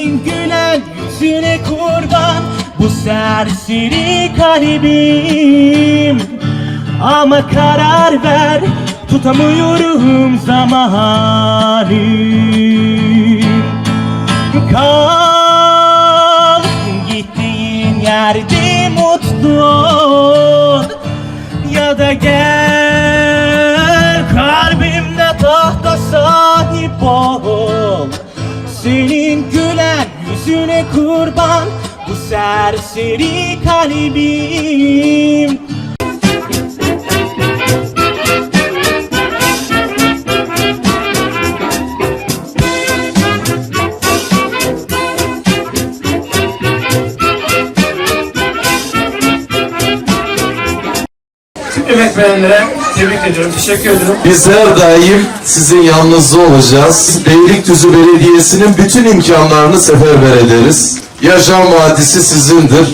Senin gülen yüzüne kurban Bu serseri kalbim. Ama karar ver Tutamıyorum zamanı. Kal Gittiğin yerde mutlu ol. Ya da gel Kalbimde tahta sahip ol. Senin gülen yüzüne kurban bu serseri kalbim emek verenlere tebrik ediyorum. Teşekkür ediyorum. Biz her daim sizin yanınızda olacağız. Beylikdüzü Belediyesi'nin bütün imkanlarını seferber ederiz. Yaşam vadisi sizindir.